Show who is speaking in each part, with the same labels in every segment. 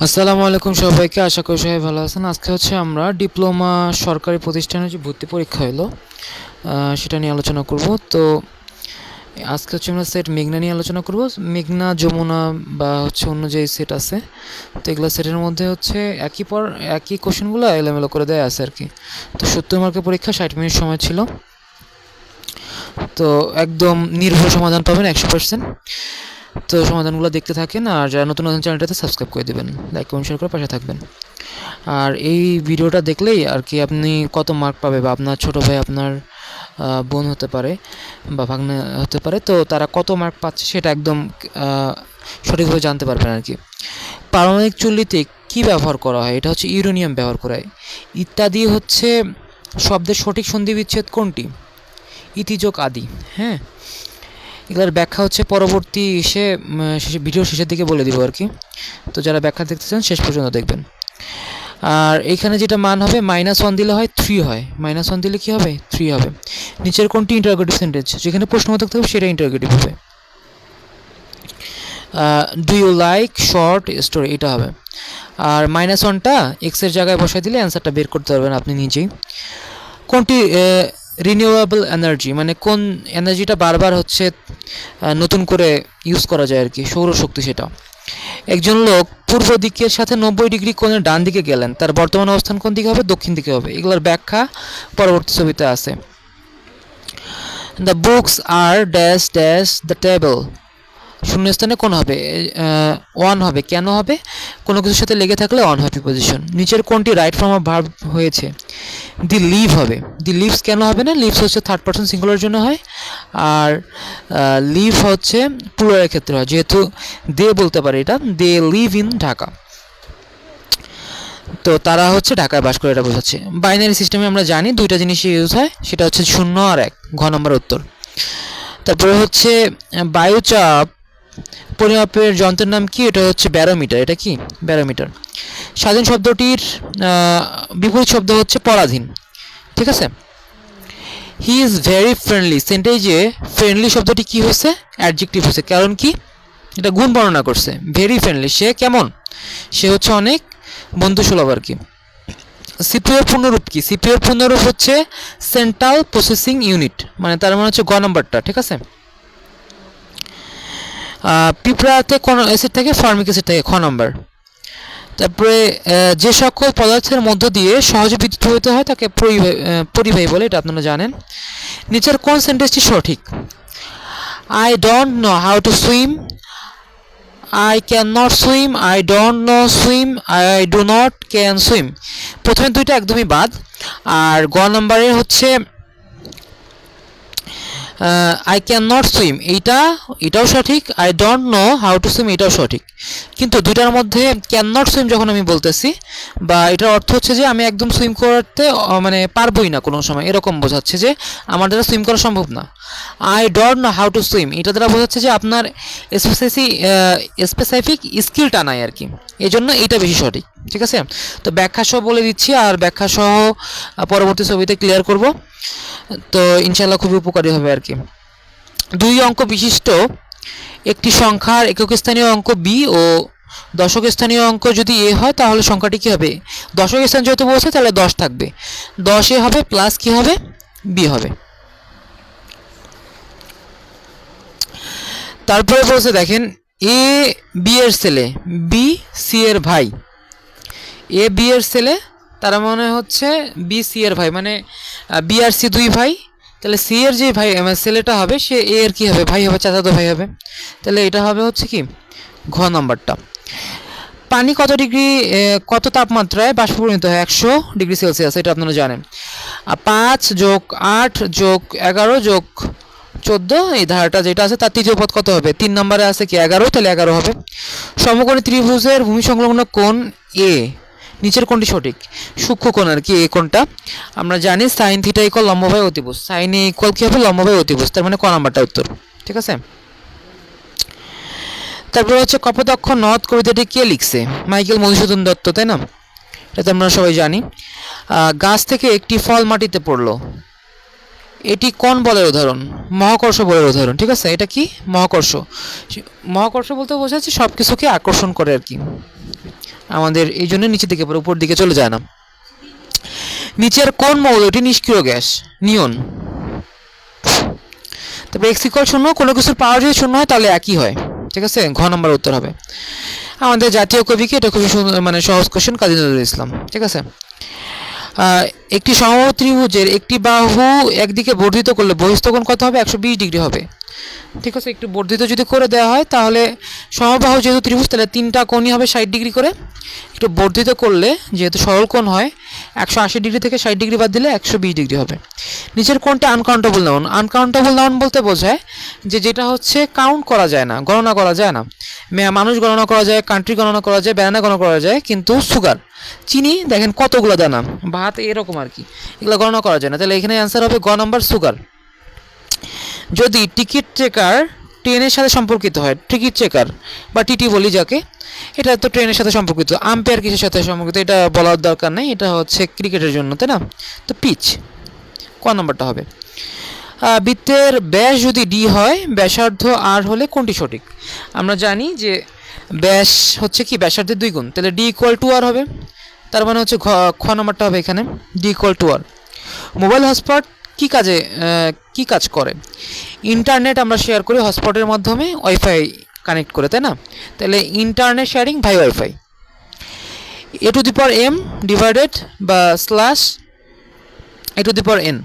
Speaker 1: আসসালামু আলাইকুম সবাইকে, আশা করি সবাই ভালো আছেন। আজকে হচ্ছে আমরা ডিপ্লোমা সরকারি প্রতিষ্ঠানের যে ভর্তি পরীক্ষা হলো সেটা নিয়ে আলোচনা করব। তো আজকে হচ্ছে আমরা সেট মেঘনা নিয়ে আলোচনা করব। মেঘনা, যমুনা বা হচ্ছে অন্য যে সেট আছে, তো এগুলো সেটের মধ্যে হচ্ছে একই পর, একই কোশ্চেনগুলো এলোমেলো করে দেওয়া আছে আর কি তো সত্তর মার্কের পরীক্ষা, ষাট মিনিট সময় ছিল। তো একদম নির্ভর সমাধান পাবেন একশো পার্সেন্ট তো সমাধানগুলো দেখতে থাকেন আর যারা নতুন নতুন চ্যানেলটাতে সাবস্ক্রাইব করে দেবেন। লাইক কমেন্ট শেয়ার করে পাশে থাকবেন। আর এই ভিডিওটা দেখলেই আর কি আপনি কত মার্ক পাবে বা আপনার ছোট ভাই, আপনার বোন হতে পারে বা ভাগ্নে হতে পারে, তো তারা কত মার্ক পাচ্ছে সেটা একদম সঠিকভাবে জানতে পারবেন আর কি। পারমাণবিক চুল্লিতে কি ব্যবহার করা হয়? এটা হচ্ছে ইউরেনিয়াম ব্যবহার করা হয়। ইত্যাদি হচ্ছে শব্দের সঠিক সন্ধি বিচ্ছেদ কোনটি? ইতিযোগ আদি হ্যাঁ? এগুলোর ব্যাখ্যা হচ্ছে পরবর্তী এসে ভিডিও শেষের দিকে বলে দিব আর কি। তো যারা ব্যাখ্যা দেখতে চান, শেষ পর্যন্ত দেখবেন। আর এখানে যেটা মান হবে মাইনাস ওয়ান দিলে হয় থ্রি হয়। মাইনাস ওয়ান দিলে কি হবে? থ্রি হবে। নিচের কোনটি ইন্টারোগেটিভ সেন্টেন্স যেখানে প্রশ্ন থাকতে হবে, সেটা ইন্টারোগেটিভ হবে। Do you like short story এটা হবে। আর মাইনাস ওয়ানটা এক্সের জায়গায় বসাই দিলে অ্যান্সারটা বের করতে পারবেন আপনি নিজেই। কোনটি রিনিউয়েবল এনার্জি মানে কোন এনার্জিটা বারবার হচ্ছে নতুন করে ইউজ করা যায় আর কি সৌরশক্তি সেটা। একজন লোক পূর্ব দিকের সাথে নব্বই ডিগ্রি কোণের ডান দিকে গেলেন, তার বর্তমান অবস্থান কোন দিকে হবে? দক্ষিণ দিকে হবে। এগুলোর ব্যাখ্যা পরবর্তী ছবিতে আছে। The books are dash dash the table শূন্যস্থানে কোন হবে? ওয়ান হবে। কেন হবে? কোনো কিছুর সাথে লেগে থাকলে অন হবে পজিশন নিচের কোনটি রাইট ফর্ম অফ ভার্ব হয়েছে। দি লিভ হবে। দি লিভস কেন হবে না? লিভস হচ্ছে থার্ড পার্সন সিঙ্গুলার জন্য হয়। আর লিভ হচ্ছে প্লুরালের ক্ষেত্রে হয়। যেহেতু দে বলতে পারে এটা দে লিভ ইন ঢাকা। তো তারা হচ্ছে ঢাকায় বাস করে এটা বোঝাচ্ছে। বাইনারি সিস্টেমে আমরা জানি দুইটা জিনিসই ইউজ হয়, সেটা হচ্ছে শূন্য আর এক, ঘ নম্বর উত্তর। তারপরে হচ্ছে বায়ুচাপ পরিমাপের যন্ত্রের নাম কি? এটা হচ্ছে ব্যারোমিটার। এটা কি? ব্যারোমিটার। স্বাধীন শব্দটির বিপরীত শব্দ হচ্ছে পরাধীন। ঠিক আছে? হি ইজ ভেরি ফ্রেন্ডলি সেন্টেজে ফ্রেন্ডলি শব্দটি কি হয়েছে? অ্যাডজেক্টিভ হয়েছে। কারণ কি? এটা গুণ বর্ণনা করছে। ভেরি ফ্রেন্ডলি সে কেমন? সে হচ্ছে অনেক বন্ধুসুলভ আর কি। সিপিওর পূর্ণরূপ কি? সিপিওর পূর্ণরূপ হচ্ছে সেন্ট্রাল প্রসেসিং ইউনিট মানে তার মানে হচ্ছে গ নম্বরটা। ঠিক আছে? পিঁপড়াতে কোন অ্যাসিড থাকে ফার্মিক অ্যাসিড থাকে, খ নম্বর। তারপরে যে সকল পদার্থের মধ্য দিয়ে সহজে বিদ্যুৎ প্রবাহিত হয়, তাকে পরিবাহী পরিবাহী বলে, এটা আপনারা জানেন। নিচের কোন সেন্টেন্সটি সঠিক? I don't know how to swim I can not swim I don't know swim I do not can swim প্রথমে দুইটা একদমই বাদ। আর গ নম্বরে হচ্ছে আই ক্যান নট সুইম এইটা, এটাও সঠিক। I don't know how to swim এটাও সঠিক। কিন্তু দুইটার মধ্যে ক্যান নট সুইম যখন আমি বলতেছি, বা এটার অর্থ হচ্ছে যে আমি একদম সুইম করতে মানে পারবোই না কোনো সময়। এরকম বোঝাচ্ছে যে আমার দ্বারা সুইম করা সম্ভব না। I don't know how to swim এটা দ্বারা বোঝাচ্ছে যে আপনার স্পেসিফিক স্পেসিফিক স্কিলটা নাই আর কি। এই জন্য এইটা বেশি সঠিক। ঠিক আছে? তো ব্যাখ্যা সহ বলে দিচ্ছি আর ব্যাখ্যা সহ আহ, পরবর্তী ছবিতে ক্লিয়ার করব। তো ইনশাল্লাহ খুবই উপকারী হবে আর কি। দুই অঙ্ক বিশিষ্ট একটি সংখ্যার একক স্থানীয় অঙ্ক বি ও দশক স্থানীয় অঙ্ক যদি এ হয় তাহলে সংখ্যাটি কী হবে? দশক স্থান যেহেতু বলছে তাহলে দশ থাকবে। দশ এ হবে প্লাস কী হবে? বি হবে। তারপরে বলছে দেখেন এ বি এর ছেলে বি সি এর ভাই। এ, বি এর ছেলে, তার মানে হচ্ছে বি, সি এর ভাই মানে বি আর সি দুই ভাই। তাহলে সি এর যে ভাই মানে ছেলেটা হবে, সে এ এর কি হবে? ভাই হবে, চাচাতো ভাই হবে। তাহলে এটা হবে হচ্ছে কি? ঘ নাম্বারটা। পানি কত ডিগ্রি কত তাপমাত্রায় বাষ্পপরিণত হয়? একশো ডিগ্রি সেলসিয়াস, এটা আপনারা জানেন। পাঁচ যোগ আট যোগ এগারো যোগ চোদ্দ, এই ধারাটা যেটা আছে, তার তৃতীয় পদ কত হবে? তিন নম্বরে আছে কি? এগারো, তাহলে এগারো হবে। সমকোণী ত্রিভুজের ভূমি সংলগ্ন কোণ এ? নিচের কোণটি সঠিক। সূক্ষ্ম কোণ আর কি, এই কোণটা। আমরা জানি সাইন থিটা ইকুয়াল লম্ববাই অতিভুজ। সাইন এ ইকুয়াল কী হবে? লম্ববাই অতিভুজ। তার মানে ক নাম্বারটা উত্তর। ঠিক আছে? তারপরে হচ্ছে কপোতাক্ষ নদ কবিতাটি কে লিখছে? মাইকেল মধুসূদন দত্ত, তাই না? এটা তো আমরা সবাই জানি। গাছ থেকে একটি ফল মাটিতে পড়ল। এটি কোন বলের উদাহরণ? মহাকর্ষ বলের উদাহরণ। ঠিক আছে? এটা কি? মহাকর্ষ। মহাকর্ষ বলতে বোঝাচ্ছে সব কিছুকে আকর্ষণ করে আর কি। আমাদের এই জন্য নিচের দিকে পড়ে, উপর দিকে চলে যায় না। নিচের কোন মৌলটি নিষ্ক্রিয় গ্যাস, নিয়ন। তারপরে এক্স শূন্য, কোনো কিছুর পাওয়ার যদি শূন্য হয়, তাহলে একই হয়। ঠিক আছে? ঘ নম্বর উত্তর হবে। আমাদের জাতীয় কবিকে এটা খুবই সুন্দর- মানে সহজ কোশ্চেন কাজী নজরুল ইসলাম। ঠিক আছে? একটি সমবাহু ত্রিভুজের একটি বাহু একদিকে বর্ধিত করলে বহিস্থ কোণ কত হবে? একশো বিশ ডিগ্রি হবে। ঠিক আছে, একটু বর্ধিত যদি করে দেওয়া হয়, তাহলে সমবাহু যেহেতু ত্রিভুজ, তাহলে তিনটা কোণই হবে ষাট ডিগ্রি করে। একটু বর্ধিত করলে যেহেতু সরল কোণ হয়, একশো আশি ডিগ্রি থেকে ষাট ডিগ্রি বাদ দিলে একশো বিশ ডিগ্রি হবে। নিচের কোণটা আনকাউন্টেবল নাউন আনকাউন্টেবল নাউন বলতে বোঝায় যে যেটা হচ্ছে কাউন্ট করা যায় না, গণনা করা যায় না। মানুষ গণনা করা যায় কান্ট্রি গণনা করা যায় ব্যানানা গণনা করা যায়, কিন্তু সুগার চিনি দেখেন কতগুলো দানা। ভাত এরকম আর কি। এগুলো গণনা করা যায় না। তাহলে এখানে অ্যান্সার হবে গ নম্বর সুগার যদি টিকিট চেকার ট্রেনের সাথে সম্পর্কিত হয় টিকিট চেকার বা টিটি বলি যাকে এটা তো ট্রেনের সাথে সম্পর্কিত। আম্পায়ার কিসের সাথে সম্পর্কিত এটা বলার দরকার নেই এটা হচ্ছে ক্রিকেটের জন্য তাই না? তো পিচ ক নম্বরটা হবে? বৃত্তের ব্যাস যদি ডি হয় ব্যাসার্ধ আর হলে কোনটি সঠিক? আমরা জানি যে ব্যাস হচ্ছে কি? ব্যাসার্ধের দুই গুণ। তাহলে ডি ইকুয়াল টু আর হবে। তার মানে হচ্ছে খ নম্বরটা হবে এখানে। ডি ইকুয়াল টু আর মোবাইল হটস্পট কী কাজে কী কাজ করে? ইন্টারনেট আমরা শেয়ার করি হটস্পটের মাধ্যমে ওয়াইফাই কানেক্ট করে, তাই না? তাহলে ইন্টারনেট শেয়ারিং ভাই wifi a to the power m divided বা slash a to the power n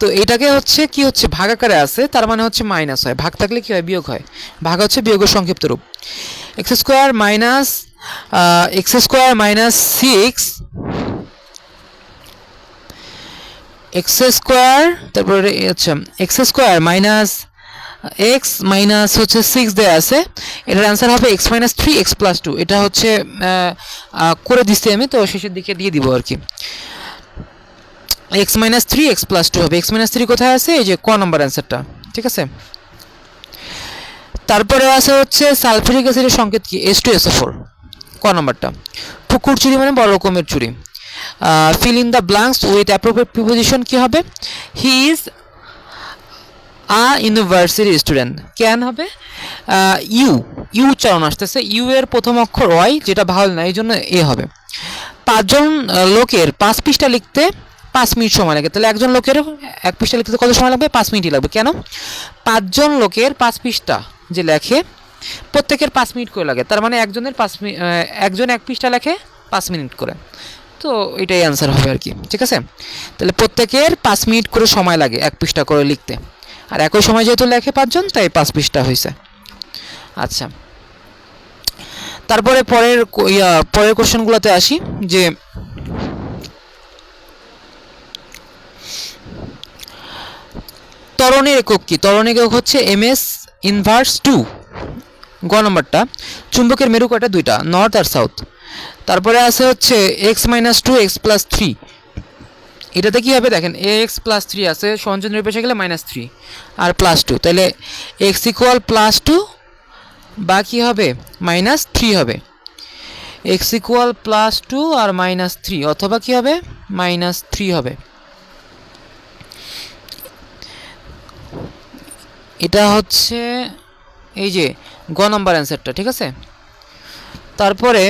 Speaker 1: তো এটাকে হচ্ছে কি হচ্ছে? ভাগাকারে আছে, তার মানে হচ্ছে মাইনাস হয়। ভাগ থাকলে কি হয়? বিয়োগ হয়। ভাগ হচ্ছে বিয়োগের সংক্ষিপ্ত রূপ। X square minus x square minus six x square তারপরে আচ্ছা x square minus x minus হচ্ছে সিক্স দেওয়া আছে। এটার অ্যান্সার হবে x minus three x plus two এটা হচ্ছে করে দিচ্ছি আমি, তো শেষের দিকে দিয়ে দিব আর কি। X minus three x plus two হবে। এক্স মাইনাস থ্রি কোথায় আছে? এই যে ক নম্বর অ্যান্সারটা ঠিক আছে? তারপরে আছে হচ্ছে সালফিউরিক অ্যাসিডের সংকেত কি? এস টু এসও ফোর ক নম্বরটা পুকুর চুরি মানে বড় রকমের চুরি। Fill in the blanks with appropriate preposition কি হবে? He is a university student কেন হবে? ইউ ইউ উচ্চারণ আসতেছে। ইউ এর প্রথম অক্ষর ওয়াই যেটা ভালো না এই জন্য এ হবে। পাঁচজন লোকের পাঁচ পৃষ্ঠা লিখতে পাঁচ মিনিট সময় লাগে। তাহলে একজন লোকের এক পৃষ্ঠা লিখতে কত সময় লাগবে? পাঁচ মিনিটই লাগবে। কেন? পাঁচজন লোকের পাঁচ পৃষ্ঠা যে লেখে প্রত্যেকের পাঁচ মিনিট করে লাগে। তার মানে একজনের পাঁচ মিনিট একজন এক পৃষ্ঠা লেখে পাঁচ মিনিট করে। তো এটাই অ্যান্সার হবে আর কি। ঠিক আছে? তাহলে প্রত্যেকের পাঁচ মিনিট করে সময় লাগে এক পৃষ্ঠা করে লিখতে। আর একই সময় যেহেতু লেখে পাঁচজন তাই পাঁচ পৃষ্ঠা হয়েছে আচ্ছা। তারপরে পরের ইয়া, পরের কোশ্চেনগুলোতে আসি যে ত্বরণের একক কি? ত্বরণের একক হচ্ছে এম এস ইনভার্স টু গ নম্বরটা। চুম্বকের মেরু কয়টা দুইটা নর্থ আর সাউথ তারপরে আছে হচ্ছে x minus two x plus three এটাতে কী হবে দেখেন এ এক্স প্লাস থ্রি আছে সঞ্চয় নিরপেক্ষে গেলে মাইনাস থ্রি আর প্লাস টু তাহলে এক্স ইকুয়াল প্লাস টু বা কী হবে মাইনাস থ্রি হবে। এক্স ইকুয়াল প্লাস টু আর মাইনাস থ্রি অথবা কী হবে? মাইনাস থ্রি হবে। এটা হচ্ছে এই যে গ নম্বর অ্যান্সারটা, ঠিক আছে? তারপরে,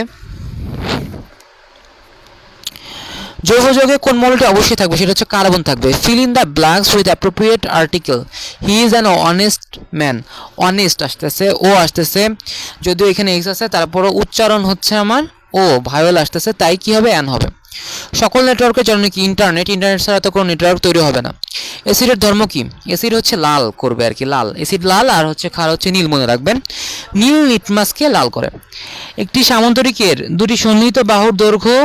Speaker 1: যৌগযোগে কোন মৌলটি অবশ্যই থাকবে? সেটা হচ্ছে কার্বন থাকবে। Fill in the blanks with appropriate article he is an honest man honest আসতেছে, ও আসতেছে, যদিও এখানে এক্স আছে তারপরে উচ্চারণ হচ্ছে আমার ও ভায়োল আসতেছে, তাই কি হবে? অ্যান হবে। সকল নেটওয়ার্কের জন্য কি ইন্টারনেট ইন্টারনেট ছাড়া তো কোনো নেটওয়ার্ক তৈরি হবে না। এসিডের ধর্ম কি? এসিড হচ্ছে লাল করবে আর কি, লাল। এসিড লাল আর হচ্ছে ক্ষার হচ্ছে নীল মনে রাখবেন। নীল লিটমাসকে লাল করে। একটি সামন্তরিকের দুটি সন্নিহিত বাহুর দৈর্ঘ্য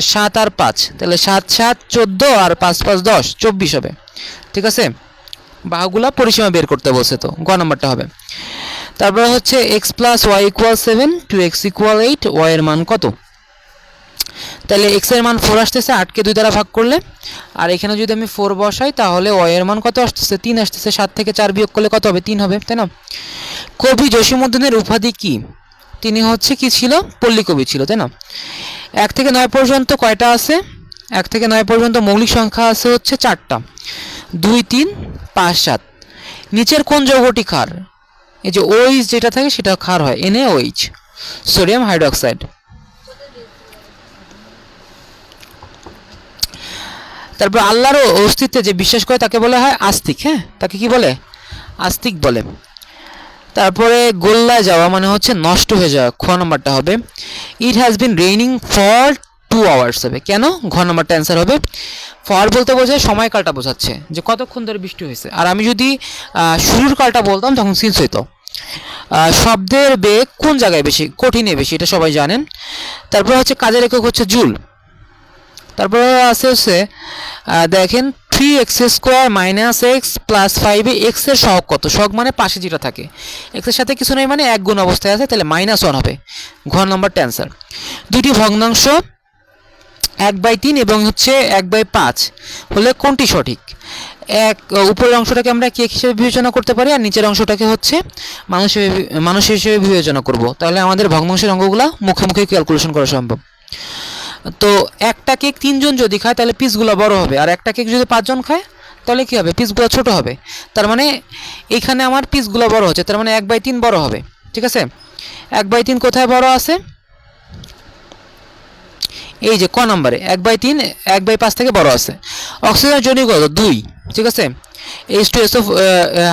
Speaker 1: সাত আর পাঁচ। তাহলে সাত সাত, চোদ্দ আর পাঁচ পাঁচ, দশ, চব্বিশ হবে। ঠিক আছে? বাহুগুলা পরিসীমা বের করতে বলছে তো, গ নম্বরটা হবে। তারপরে হচ্ছে x plus y equal seven two x equal eight y এর মান কত? তাহলে এক্সের মান ফোর আসতেছে আটকে দুই দ্বারা ভাগ করলে। আর এখানে যদি আমি ফোর বসাই, তাহলে ওয়াই এর মান কত আসতেছে? তিন আসতেছে, সাত থেকে চার বিয়োগ করলে কত হবে? তিন হবে, তাই না? কবি জসীমউদ্দিনের উপাধি কি? তিনি হচ্ছে কি ছিল? পল্লী কবি ছিল, তাই না? এক থেকে নয় পর্যন্ত কয়টা আছে? এক থেকে নয় পর্যন্ত মৌলিক সংখ্যা আছে হচ্ছে চারটা। দুই, তিন, পাঁচ, সাত। নিচের কোন যৌগটি ক্ষার? এই যে ওইচ যেটা থাকে, সেটা ক্ষার হয়। এনে ওইচ সোডিয়াম হাইড্রোক্সাইড তারপর আল্লাহর অস্তিত্বে যে বিশ্বাস করে তাকে বলা হয় আস্তিক হ্যাঁ? তাকে কি বলে? আস্তিক বলে। তারপরে গোল্লায় যাওয়া মানে হচ্ছে নষ্ট হয়ে যাওয়া, খ নম্বরটা হবে it has been raining for two hours হবে। কেন? ঘ নম্বরটা অ্যান্সার হবে ফর বলতে বোঝায় সময়কালটা বোঝাচ্ছে, যে কতক্ষণ ধরে বৃষ্টি হয়েছে। আর আমি যদি শুরুর কালটা বলতাম তখন সিন্স হইতো। শব্দের বেগ কোন জায়গায় বেশি? কঠিনে বেশি, এটা সবাই জানেন। তারপর হচ্ছে কাজের একক হচ্ছে জুল। তারপরে আছে হচ্ছে দেখেন three x square minus x plus ফাইভে এক্সের সহগ কত? সহগ মানে পাশে যেটা থাকে। এক্সের সাথে কিছু নেই মানে এক গুণ অবস্থায় আছে, তাহলে মাইনাস ওয়ান হবে। ঘ নম্বরটা অ্যান্সার দুটি ভগ্নাংশ এক বাই তিন এবং হচ্ছে এক বাই পাঁচ হলে কোনটি সঠিক? এক, উপরের অংশটাকে আমরা কেক হিসেবে বিবেচনা করতে পারি? আর নিচের অংশটাকে হচ্ছে মানুষ মানুষ হিসেবে বিবেচনা করব। তাহলে আমাদের ভগ্নাংশের অঙ্কগুলো মুখে মুখে ক্যালকুলেশন করা সম্ভব। তো একটা কেক তিনজন যদি খায়, তাহলে পিসগুলো বড় হবে। আর একটা কেক যদি পাঁচজন খায়, তাহলে কী হবে? পিসগুলো ছোট হবে। তার মানে এখানে আমার পিসগুলো বড় হচ্ছে। তার মানে এক বাই তিন বড় হবে। ঠিক আছে? এক বাই তিন কোথায় বড় আছে? এই যে ক নম্বরে। এক বাই তিন, এক বাই পাঁচ থেকে বড় আছে। অক্সিজেন জনিক কত দুই। ঠিক আছে? H two S of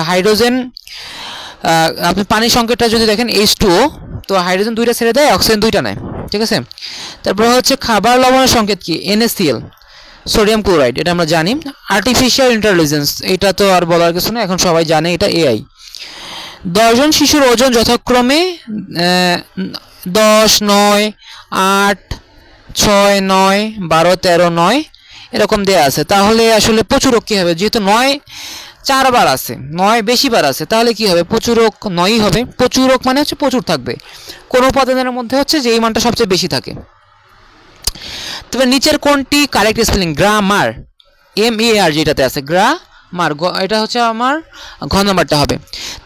Speaker 1: hydrogen আপনি পানির সংকেতটা যদি দেখেন এইচ টু তো হাইড্রোজেন দুইটা ছেড়ে দেয়, অক্সিজেন দুইটা নেয়। ঠিক আছে? তারপর হচ্ছে খাবার লবণের সংকেত কি? এনএসিএল সোডিয়াম ক্লোরাইড এটা আমরা জানি। আর্টিফিশিয়াল ইন্টেলিজেন্স এটা তো আর বলার কিছু না এখন সবাই জানে এটা এআই দশজন শিশুর ওজন যথাক্রমে দশ, নয়, আট, ছয়, নয়, বারো, তেরো, নয়, এরকম দেয়া আছে। তাহলে আসলে প্রচুরক কী হবে? যেহেতু নয় চারবার আছে, নয়, বেশিবার আছে, তাহলে কি হবে? প্রচুরক নয়ই হবে। প্রচুরক মানে হচ্ছে প্রচুর থাকবে। কোনো উপাদানের মধ্যে হচ্ছে যে এই মানটা সবচেয়ে বেশি থাকে। তবে নিচের কোনটি correct spelling grammar M A R যেটাতে আছে গ্রা মার এটা হচ্ছে আমার ঘ নাম্বারটা হবে।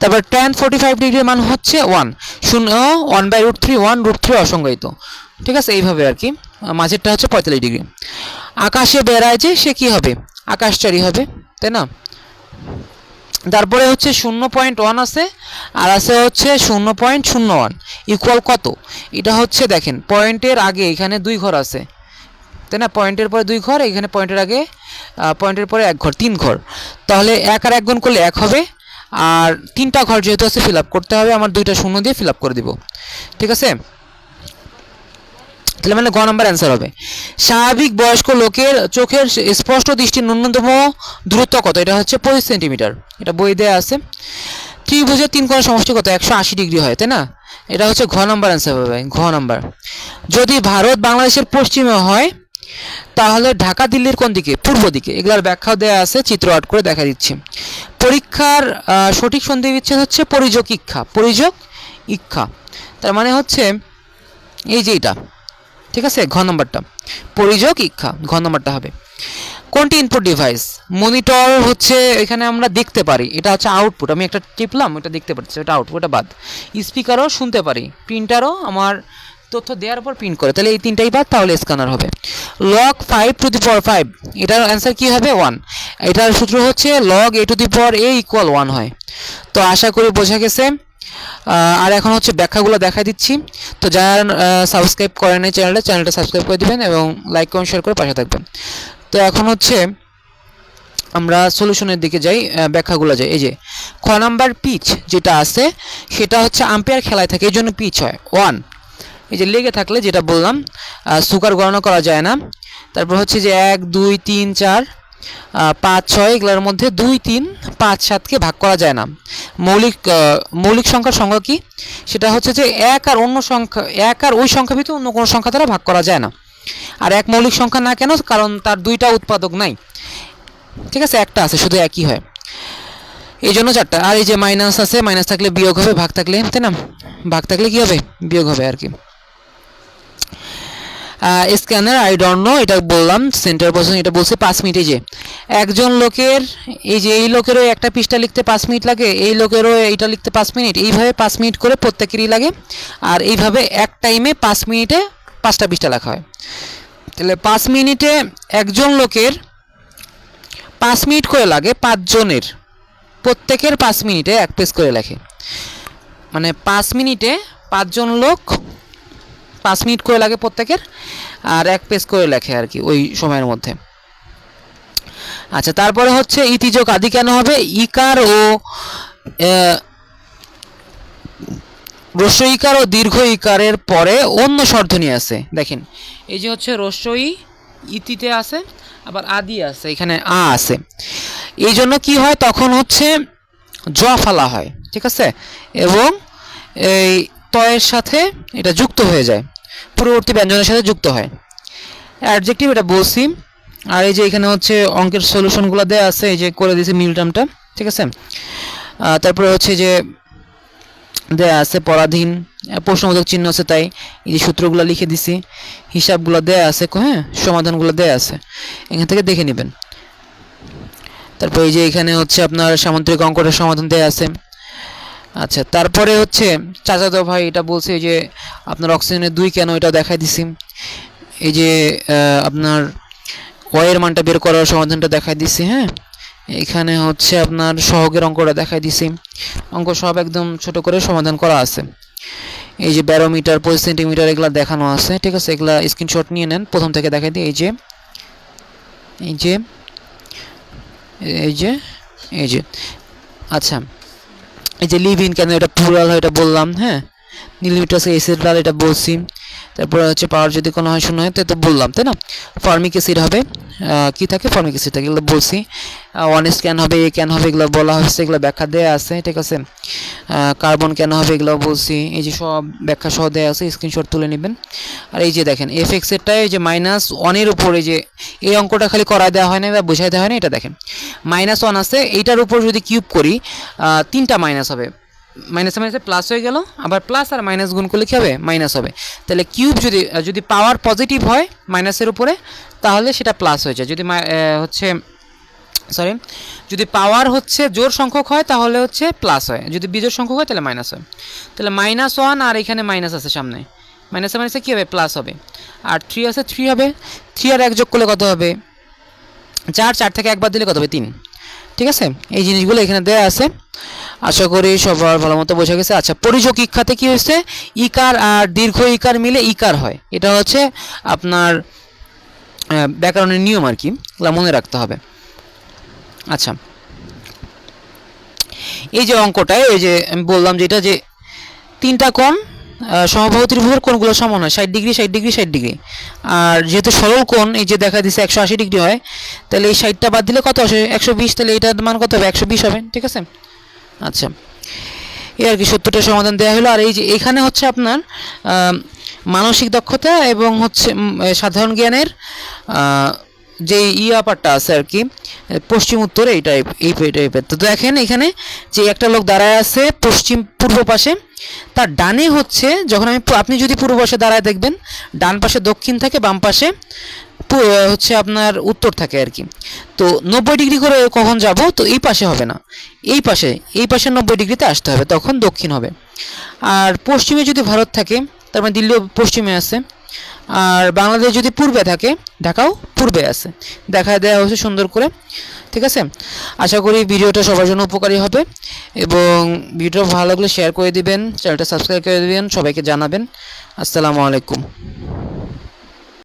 Speaker 1: তারপর টেন ফোর্টি ফাইভ ডিগ্রির মান হচ্ছে ওয়ান শূন্য one by root three one root three অসংজ্ঞায়িত। ঠিক আছে? এইভাবে আর কি। মাঝেরটা হচ্ছে পঁয়তাল্লিশ ডিগ্রি আকাশে বেড়ায় যে সে কি হবে? আকাশচারী হবে, তাই না? তারপরে হচ্ছে শূন্য পয়েন্ট ওয়ান আছে, আর আছে হচ্ছে শূন্য পয়েন্ট শূন্য ওয়ান ইকুয়াল কত? এটা হচ্ছে দেখেন, পয়েন্টের আগে এখানে দুই ঘর আছে। তাই না? পয়েন্টের পরে দুই ঘর, এখানে পয়েন্টের আগে পয়েন্টের পরে এক ঘর, তিন ঘর। তাহলে এক আর এক গুণ করলে এক হবে, আর তিনটা ঘর যেহেতু আছে ফিল আপ করতে হবে, আমার দুইটা শূন্য দিয়ে ফিল আপ করে দিব। ঠিক আছে? তাহলে মানে গ নাম্বার অ্যান্সার হবে। স্বাভাবিক বয়স্ক লোকের চোখের স্পষ্ট দৃষ্টির ন্যূনতম দূরত্ব কত? এটা হচ্ছে পঁচিশ সেন্টিমিটার এটা বই দেওয়া আছে। ত্রিভুজের তিন কোণের সমষ্টি কত? একশো আশি ডিগ্রি হয়, তাই না? এটা হচ্ছে ঘ নাম্বার অ্যান্সার হবে ঘ নাম্বার। যদি ভারত বাংলাদেশের পশ্চিমে হয়, তাহলে ঢাকা দিল্লির কোন দিকে? পূর্ব দিকে। এগুলার ব্যাখ্যা দেওয়া আছে, চিত্র আট করে দেখা দিচ্ছি। পরীক্ষার সঠিক সন্ধি বিচ্ছেদ হচ্ছে পরিযোগ ইক্ষা। পরিযোগ ইক্ষা। তার মানে হচ্ছে, এই যে এটা ঠিক আছে? ঘ নম্বরটা। পরিযোগ ইক্ষা ঘ নম্বরটা হবে। কোনটি ইনপুট ডিভাইস মনিটর হচ্ছে এখানে আমরা দেখতে পারি। এটা হচ্ছে আউটপুট আমি একটা টিপলাম, ওটা দেখতে পাচ্ছি এটা আউটপুট এটা বাদ। স্পিকারও শুনতে পারি। প্রিন্টারও আমার তথ্য দেওয়ার পর প্রিন্ট করে। তাহলে এই তিনটাই বাদ, তাহলে স্ক্যানার হবে। Log five to the power five এটার অ্যান্সার কী হবে? ওয়ান এটার সূত্র হচ্ছে log a to the power a equal one হয়। তো আশা করি বোঝা গেছে। আর এখন হচ্ছে ব্যাখ্যাগুলো দেখা দিচ্ছি। তো যারা সাবস্ক্রাইব করেন এই চ্যানেলটা চ্যানেলটা সাবস্ক্রাইব করে দিবেন এবং লাইক কমেন্ট শেয়ার করে পাশে থাকবেন। তো এখন হচ্ছে আমরা সলিউশনের দিকে যাই ব্যাখ্যাগুলো যাই। এই যে, খ নাম্বার পিচ যেটা আছে, সেটা হচ্ছে আম্পায়ার খেলায় থাকে, এই জন্য পিচ হয়। ওয়ান এই যে লেগে থাকলে যেটা বললাম সুগার গণনা করা যায় না। তারপর হচ্ছে যে এক, দুই, তিন, চার পাঁচ ছয়, এগুলোর মধ্যে দুই, তিন, পাঁচ, সাতকে ভাগ করা যায় না। মৌলিক মৌলিক সংখ্যার সংখ্যা কি? সেটা হচ্ছে যে এক আর অন্য সংখ্যা, এক আর ওই সংখ্যা ভিতরে অন্য কোনো সংখ্যা দ্বারা ভাগ করা যায় না। আর এক মৌলিক সংখ্যা না কেন? কারণ তার দুইটা উৎপাদক নাই। ঠিক আছে? একটা আছে, শুধু একই হয়। এই জন্য চারটা। আর এই যে মাইনাস আছে মাইনাস থাকলে বিয়োগ হবে, ভাগ থাকলে, তাই না? ভাগ থাকলে কি হবে? বিয়োগ হবে আর কি। স্ক্যানার আই ডোন্ট নো এটা বললাম সেন্টার পার্সন এটা বলছে পাঁচ মিনিটে যে। একজন লোকের, এই যে এই লোকেরও একটা পৃষ্ঠা লিখতে পাঁচ মিনিট লাগে, এই লোকেরও এইটা লিখতে পাঁচ মিনিট, এইভাবে পাঁচ মিনিট করে প্রত্যেকেরই লাগে। আর এইভাবে এক টাইমে পাঁচ মিনিটে পাঁচটা পৃষ্ঠা লেখা হয়। তাহলে পাঁচ মিনিটে একজন লোকের পাঁচ মিনিট করে লাগে, পাঁচজনের। প্রত্যেকের পাঁচ মিনিটে এক পেজ করে লেখে। মানে পাঁচ মিনিটে পাঁচজন লোক পাঁচ মিনিট করে লাগে প্রত্যেকের, আর এক পেজ করে লেখে আর কি ওই সময়ের মধ্যে। আচ্ছা তারপরে হচ্ছে ইতিযোগ আদি কেন হবে? ইকার ও রস্য ইকার ও দীর্ঘ ইকারের পরে অন্য স্বরধ্বনি আছে দেখেন, এই যে হচ্ছে রস্যই ইতিতে আছে আবার আদি আছে এখানে আ আছে এই জন্য কি হয়? তখন হচ্ছে জ ফালা হয়, ঠিক আছে? এবং এই তয়ের সাথে এটা যুক্ত হয়ে যায়। পূর্ববর্তী ব্যঞ্জনের সাথে যুক্ত হয়। অ্যাডজেক্টিভ এটা বলছি, আর এই যে এখানে হচ্ছে অঙ্কের সলিউশনগুলো দেওয়া আছে, এই যে করে দিয়েছে মিল টার্মটা ঠিক আছে? তারপরে হচ্ছে যে দেয়া আছে পরাধীন প্রশ্নবোধক চিহ্ন আছে তাই, এই যে সূত্রগুলো লিখে দিছি, হিসাবগুলো দেয়া আছে হ্যাঁ সমাধানগুলো দেয়া আছে, এখান থেকে দেখে নেবেন। তারপর এই যে এখানে হচ্ছে আপনার সামুদ্রিক অঙ্কটার সমাধান দেয়া আছে আচ্ছা তারপরে হচ্ছে চাচাতো ভাই এটা বলছে যে, আপনার অক্সিজেনের দুই কেন এটা দেখাই দিছি? এই যে আপনার ওয়ের মানটা বের করার সমাধানটা দেখাই দিছি হ্যাঁ? এখানে হচ্ছে আপনার সহগের অঙ্কটা দেখাই দিছি। অঙ্ক সব একদম ছোট করে সমাধান করা আছে। এই যে ব্যারোমিটার পঁচিশ সেন্টিমিটার এগুলো দেখানো আছে, ঠিক আছে? এগুলা স্ক্রিনশট নিয়ে নেন, প্রথম থেকে দেখাই দিই। এই যে এই যে এই যে এই যে আচ্ছা। এই যে লিভ ইন কেন এটা প্লুরাল হয় এটা বললাম হ্যাঁ? মিলিমিটার এসিড লাল এটা বলছি। তারপরে হচ্ছে পাওয়ার যদি কোনো হয় শূন্য হয় তো বললাম, তাই না? ফর্মিক অ্যাসিড হবে। কি থাকে? ফর্মিক অ্যাসিড থাকে, এগুলো বলছি। অনেস্ট ক্যান হবে এ ক্যান হবে, এগুলো বলা হয়েছে, এগুলো ব্যাখ্যা দেওয়া আছে, ঠিক আছে? কার্বন কেন হবে, এগুলো বলছি। এই যে সব ব্যাখ্যা সহ দেওয়া আছে স্ক্রিনশট তুলে নেবেন। আর এই যে দেখেন এফ এক্সেরটাই এই যে মাইনাস ওয়ানের উপরে যে এই অঙ্কটা খালি করা দেওয়া হয় না বা বোঝাই দেওয়া হয় না এটা দেখেন। মাইনাস ওয়ান আছে, এইটার উপর যদি কিউব করি তিনটা মাইনাস হবে। মাইনাসে মাইনাসে প্লাস হয়ে গেল, আবার প্লাস আর মাইনাস গুণ করলে কী হবে? মাইনাস হবে। তাহলে কিউব যদি যদি পাওয়ার পজিটিভ হয় মাইনাসের উপরে, তাহলে সেটা প্লাস হয়ে যায়। যদি হচ্ছে সরি যদি পাওয়ার হচ্ছে জোর সংখ্যক হয়, তাহলে হচ্ছে প্লাস হয়। যদি বিজোড় সংখ্যক হয়, তাহলে মাইনাস হয়। তাহলে মাইনাস ওয়ান আর এখানে মাইনাস আছে সামনে। মাইনাসে মাইনাসে কী হবে? প্লাস হবে। আর থ্রি আছে থ্রি হবে। থ্রি আর এক যোগ করলে কত হবে? চার চার থেকে একবার দিলে কত হবে? তিন। ঠিক আছে? এই জিনিসগুলো এখানে দেওয়া আছে। আশা করি সবার ভালো মতো বোঝা গেছে। আচ্ছা পরিযোগ ইক্ষাতে কি হয়েছে? ইকার আর দীর্ঘ ইকার মিলে ইকার হয়। এটা হচ্ছে আপনার ব্যাকরণের নিয়ম আর কি, এগুলো মনে রাখতে হবে। আচ্ছা এই যে অঙ্কটায় এই যে আমি বললাম যেটা যে তিনটা কোণ সমবাহু ত্রিভুজের কোণগুলো সমান হয়, ষাট ডিগ্রি ষাট ডিগ্রি ষাট ডিগ্রি। আর যেহেতু সরল কোণ, এই যে দেখা দিচ্ছে একশো আশি ডিগ্রি হয়, তাহলে এই ষাটটা বাদ দিলে কত আসে? একশো বিশ, তাহলে এটার মান কত হবে? একশো বিশ হবে, ঠিক আছে? আচ্ছা। এই আর কি সত্তরটা সমাধান দেওয়া হলো। আর এই যে এখানে হচ্ছে আপনার মানসিক দক্ষতা এবং হচ্ছে সাধারণ জ্ঞানের যে ইয়া পার্টটা আছে আর কি পশ্চিম উত্তরে, এই টাইপ এই টাইপের তো দেখেন এখানে যে একটা লোক দাঁড়ায় আছে পশ্চিম পূর্ব পাশে, তার ডানে হচ্ছে, যখন আমি আপনি যদি পূর্ব পাশে দাঁড়ায় দেখবেন, ডান পাশে দক্ষিণ থাকে, বাম পাশে পু- হচ্ছে আপনার উত্তর থাকে আর কি। তো নব্বই ডিগ্রি করে কখন যাব? তো এই পাশে হবে না। এই পাশে এই পাশে নব্বই ডিগ্রিতে আসতে হবে, তখন দক্ষিণ হবে। আর পশ্চিমে যদি ভারত থাকে, তার মানে দিল্লিও পশ্চিমে আছে। আর বাংলাদেশ যদি পূর্বে থাকে, ঢাকাও পূর্বে আছে। দেখা দেওয়া হচ্ছে সুন্দর করে। ঠিক আছে? আশা করি ভিডিওটা সবার জন্য উপকারী হবে। এবং ভিডিও ভালো লাগলে শেয়ার করে দিবেন, চ্যানেলটা সাবস্ক্রাইব করে দিবেন, সবাইকে জানাবেন। আসসালামু আলাইকুম।